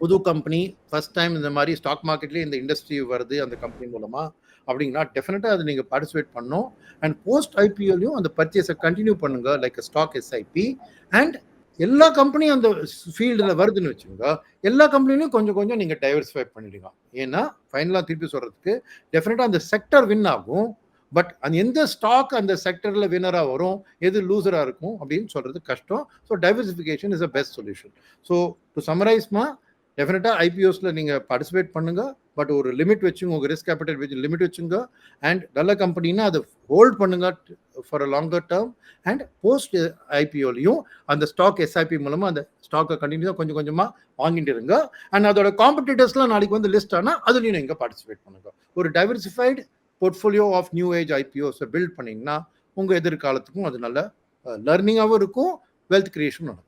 புது கம்பெனி ஃபர்ஸ்ட் டைம் இந்த மாதிரி ஸ்டாக் மார்க்கெட்லேயே இந்த இண்டஸ்ட்ரி வருது அந்த கம்பெனி மூலமாக அப்படிங்கன்னா டெஃபினட்டாக அது நீங்கள் பார்ட்டிசிபேட் பண்ணும் அண்ட் போஸ்ட் ஐபிஎல்லையும் அந்த பர்ச்சேஸை கண்டினியூ பண்ணுங்க லைக் ஸ்டாக் எஸ்ஐபி அண்ட் எல்லா கம்பெனியும் அந்த ஃபீல்டில் வருதுன்னு வச்சுக்கோங்க. எல்லா கம்பெனிலையும் கொஞ்சம் கொஞ்சம் நீங்கள் டைவர்சிஃபை பண்ணிடுங்க. ஏன்னா ஃபைனலாக திருப்பி சொல்கிறதுக்கு டெஃபினட்டாக அந்த செக்டர் வின் ஆகும். பட் அந்த எந்த ஸ்டாக் அந்த செக்டரில் வின்னராக வரும் எது லூசராக இருக்கும் அப்படின்னு சொல்கிறது கஷ்டம். So diversification is a best solution so to சமரைஸ்மா டெஃபினட்டாக ஐபிஓஸில் நீங்கள் பார்ட்டிசிபேட் பண்ணுங்கள் பட் ஒரு லிமிட் வச்சுங்க உங்கள் ரிஸ்க் கேபிட்டல் வச்சு லிமிட் வச்சுங்க. அண்ட் நல்ல கம்பெனினா அதை ஹோல்ட் பண்ணுங்க for a longer term and post ஐபிஓலையும் அந்த ஸ்டாக் எஸ்ஐபி மூலமாக அந்த ஸ்டாக்கை கண்டினியூஸாக கொஞ்சம் கொஞ்சமாக வாங்கிட்டு இருங்க. அண்ட் அதோட காம்படிட்டர்ஸ்லாம் நாளைக்கு வந்து லிஸ்ட் ஆனால் அதுலேயும் நீங்கள் பார்ட்டிசிபேட் பண்ணுங்க. ஒரு diversified portfolio of new age ஐபிஓஸை build பண்ணிங்கன்னா உங்கள் எதிர்காலத்துக்கும் அது நல்ல லேர்னிங்காகவும் இருக்கும் வெல்த் கிரியேஷன் நடக்கும்.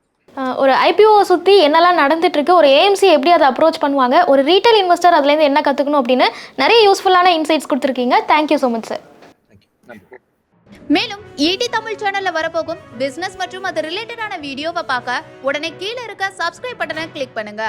ஒரு ஐபிஓ சுற்றி என்னெல்லாம் நடந்துட்டு இருக்கு ஒரு ஏஎம்சி எப்படி அதை அப்ரோச் பண்ணுவாங்க ஒரு ரீட்டைல் இன்வெஸ்டர் அதுலேருந்து என்ன கற்றுக்கணும் அப்படின்னு நிறைய யூஸ்ஃபுல்லான இன்சைட்ஸ் கொடுத்துருக்கீங்க. Thank you so much sir மேலும் ஈடி தமிழ் சேனல்ல வரப்போகும் பிசினஸ் மற்றும் அது ரிலேட்டடான வீடியோவை பார்க்க உடனே கீழே இருக்க சப்ஸ்கிரைப் பட்டனை கிளிக் பண்ணுங்க.